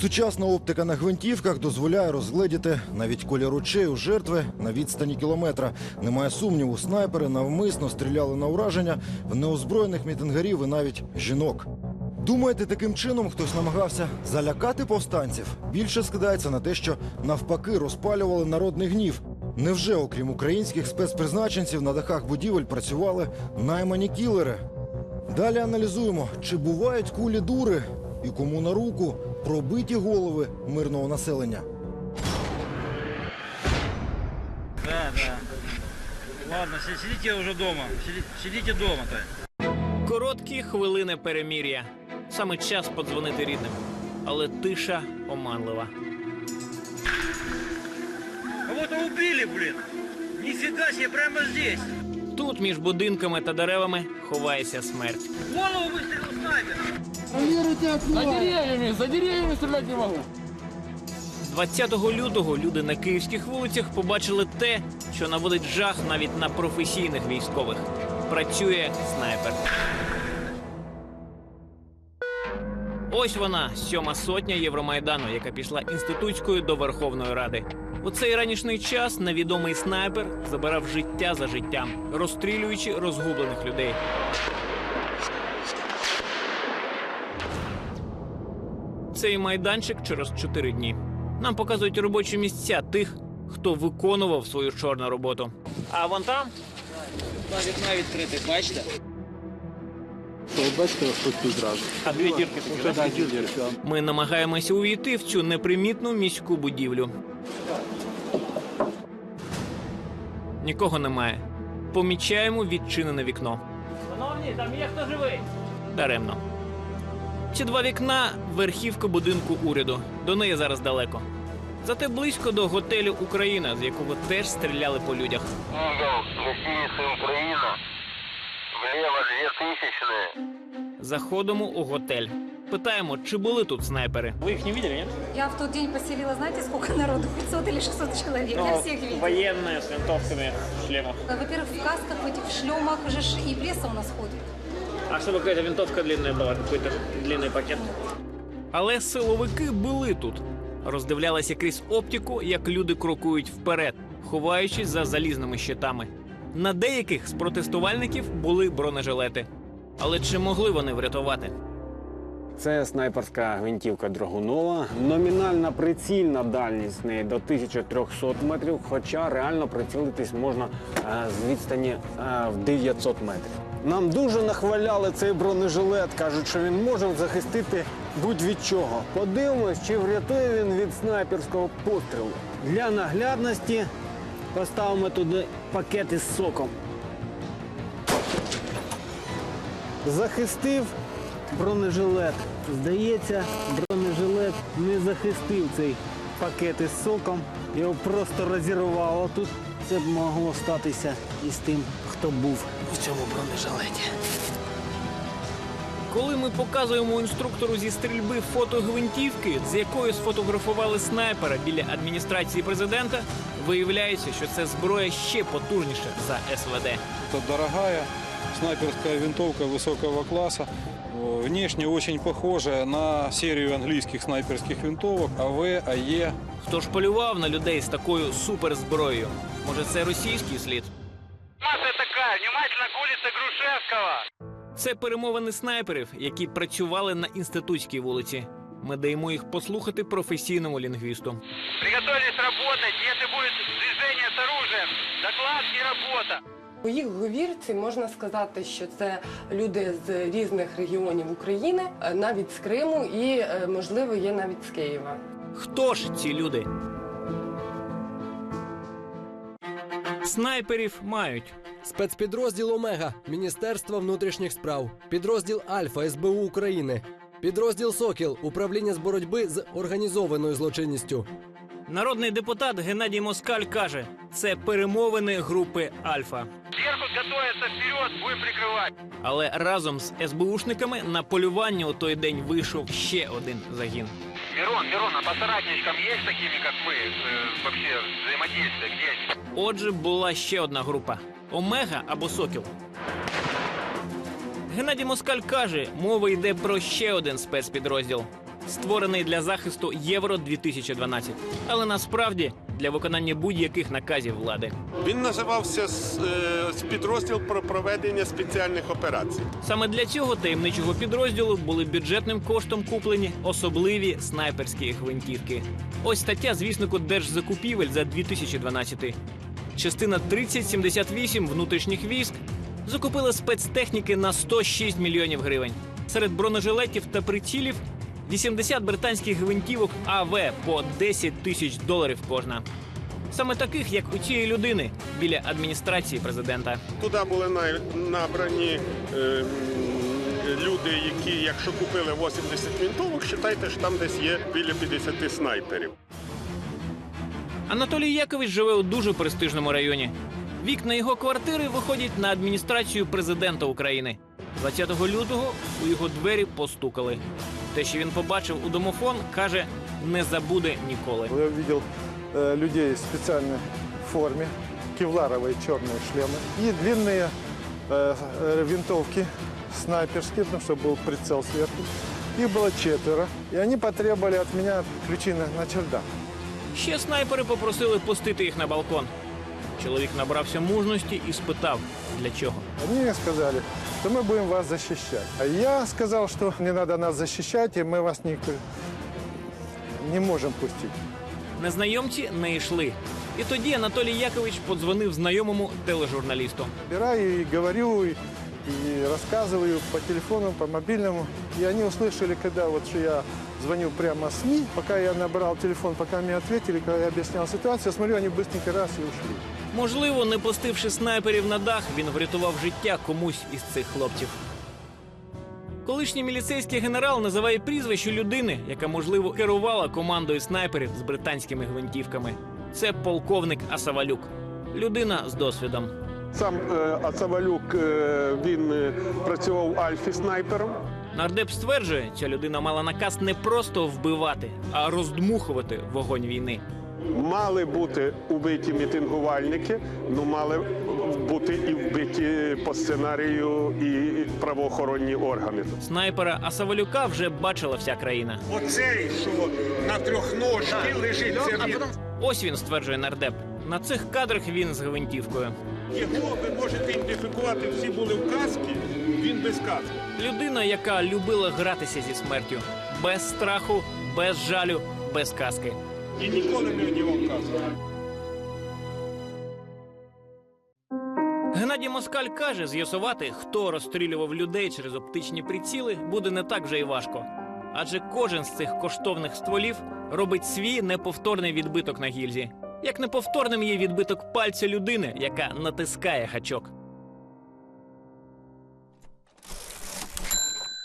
Сучасна оптика на гвинтівках дозволяє розгледіти навіть колір очей у жертви на відстані кілометра. Немає сумніву, снайпери навмисно стріляли на ураження в неозброєних мітингарів і навіть жінок. Думаєте, таким чином хтось намагався залякати повстанців? Більше скидається на те, що навпаки розпалювали народний гнів. Невже, окрім українських спецпризначенців, на дахах будівель працювали наймані кілери? Далі аналізуємо, чи бувають кулі дури і кому на руку пробиті голови мирного населення. Да, да. Ладно, си- сидите уже дома. Сиди- Короткі хвилини перемір'я. Саме час подзвонити рідним. Але тиша оманлива. Кого-то убили, блин. Нифига себе, прямо здесь. Тут між будинками та деревами ховається смерть. Голову выстрелил снайпер. За деревьями, за деревьями стрелять не могу. 20 лютого люди на київських вулицях побачили те, що наводить жах навіть на професійних військових. Працює снайпер. Ось вона, сьома сотня Євромайдану, яка пішла інститутською до Верховної Ради. У цей ранішній час невідомий снайпер забирав життя за життям, розстрілюючи розгублених людей. Цей майданчик через чотири дні. Нам показують робочі місця тих, хто виконував свою чорну роботу. А вон там два вікна відкрите, бачите? Бачите, зразу. А дві дірки такі. Ми намагаємося увійти в цю непримітну міську будівлю. Нікого немає. Помічаємо відчинене вікно. Шановні, там є хто живий. Даремно. Ці два вікна верхівка будинку уряду. До неї зараз далеко. Зате близько до готелю Україна, з якого теж стріляли по людях. Игл, гостиница Украина. Влево две тысячные. Заходимо у готель. Питаємо, чи були тут снайпери. Ви їх не бачили, ні? Я в тот день поселила, знаете, сколько народу? 500 или 600 человек. Я всех видела. Воєнні з винтовками в шлемах. Во-первых, в касках, в этих шлемах уже ж и пресса у нас ходит. А чтобы какая-то винтовка длинная была, какой-то длинный пакет. Але силовики були тут. Роздивлялися крізь оптику, як люди крокують вперед, ховаючись за залізними щитами. На деяких з протестувальників були бронежилети. Але чи могли вони врятувати? Це снайперська гвинтівка Драгунова. Номінальна прицільна дальність в неї до 1300 метрів, хоча реально прицілитись можна е, з відстані е, в 900 метрів. Нам дуже нахваляли цей бронежилет. кажуть, що він може захистити будь-від чого. Подивимось, чи врятує він від снайперського пострілу. Для наглядності поставимо туди пакет із соком. Захистив бронежилет. Здається, бронежилет не захистив цей пакет із соком. Його просто розірвало тут. Це б могло статися із тим, хто був в цьому бронежилеті. Коли ми показуємо інструктору зі стрільби фото гвинтівки, з якою сфотографували снайпера біля адміністрації президента, виявляється, що це зброя ще потужніша за СВД. Это дорогая снайперская винтовка высокого класса. Э, Внешне очень похожая на серию английских снайперских винтовок АВ, АЕ. Хто ж полював на людей з такою суперзброєю? Може, це російський слід? Такая, внимательно к улице Грушевского. Це перемовини снайперів, які працювали на інститутській вулиці. Ми даємо їх послухати професійному лінгвісту. Приготовились работать, если будет движение с оружием, доклад и работа. У їх говірці можна сказати, що це люди з різних регіонів України, е, навіть з Криму і, е, можливо, є навіть з Києва. Хто ж ці люди? Снайперів мають. Спецпідрозділ Омега Міністерства внутрішніх справ, підрозділ Альфа СБУ України, підрозділ Сокіл управління з боротьби з організованою злочинністю. Народний депутат Геннадій Москаль каже, це перемовини групи Альфа. Сверху готовится вперед, будем прикрывать. Але разом з СБУшниками на полювання у той день вийшов ще один загін. Мирон, Мирон, а по соратничкам є такими, як ми, взагалі, вообще де? Отже, була ще одна група Омега або Сокіл. Геннадій Москаль каже, мова йде про ще один спецпідрозділ. Створений для захисту Євро 2012 але насправді для виконання будь-яких наказів влади. Він називався е, підрозділ про проведення спеціальних операцій. Саме для цього таємничого підрозділу були бюджетним коштом куплені особливі снайперські гвинтівки. Ось стаття звіснику держзакупівель за 2012. Частина 3078 внутрішніх військ закупила спецтехніки на 106 мільйонів гривень. Серед бронежилетів та прицілів 80 британських гвинтівок АВ по 10 тисяч доларів кожна. Саме таких, як у цієї людини, біля адміністрації президента. Туди були на- набрані е, люди, які, якщо купили 80 вінтовок, вважайте, що там десь є біля 50 снайперів. Анатолій Якович живе у дуже престижному районі. Вікна його квартири виходять на адміністрацію президента України. 20 лютого у його двері постукали. Те, що він побачив у домофон, каже, не забуде ніколи. Я видел э, людей в специальной форме, кевларовые черные шлемы и длинные э, э, винтовки снайперские, потому что был прицел сверху. Их было четверо, и они потребовали от меня ключи на, на чердак. Ще снайпери попросили пустити їх на балкон. Чоловік набрався мужності і спитав, для чого. Они мне сказали, что мы будем вас защищать. А я сказал, что не надо нас защищать, и мы вас не, не можем пустить. Незнайомці не йшли. І тоді Анатолій Якович подзвонив знайомому тележурналісту. Собираю и говорю, и, и рассказываю по телефону, по мобильному. И они услышали, когда вот что я звоню прямо СМИ, пока я набрал телефон, пока мне ответили, когда я объяснял ситуацию, смотрю, они быстренько раз и ушли. Можливо, не пустивши снайперів на дах, він врятував життя комусь із цих хлопців. Колишній міліцейський генерал називає прізвище людини, яка, можливо, керувала командою снайперів з британськими гвинтівками. Це полковник Асавалюк. Людина з досвідом. Сам е, Ацавалюк е, він е, працював альфі снайпером. Нардеп стверджує, ця людина мала наказ не просто вбивати, а роздмухувати вогонь війни. Мали бути убиті мітингувальники, ну мали бути і вбиті по сценарію і правоохоронні органи. Снайпера Асавалюка вже бачила вся країна. Оцей, що на трьохножці лежить, це він. Ось він стверджує нардеп. На цих кадрах він з гвинтівкою. Його ви можете ідентифікувати, всі були в каски, він без каски. Людина, яка любила гратися зі смертю, без страху, без жалю, без казки. І ніколи не одягав каску. Геннадій Москаль каже, з'ясувати, хто розстрілював людей через оптичні приціли, буде не так вже й важко. Адже кожен з цих коштовних стволів робить свій неповторний відбиток на гільзі. Як неповторним є відбиток пальця людини, яка натискає гачок.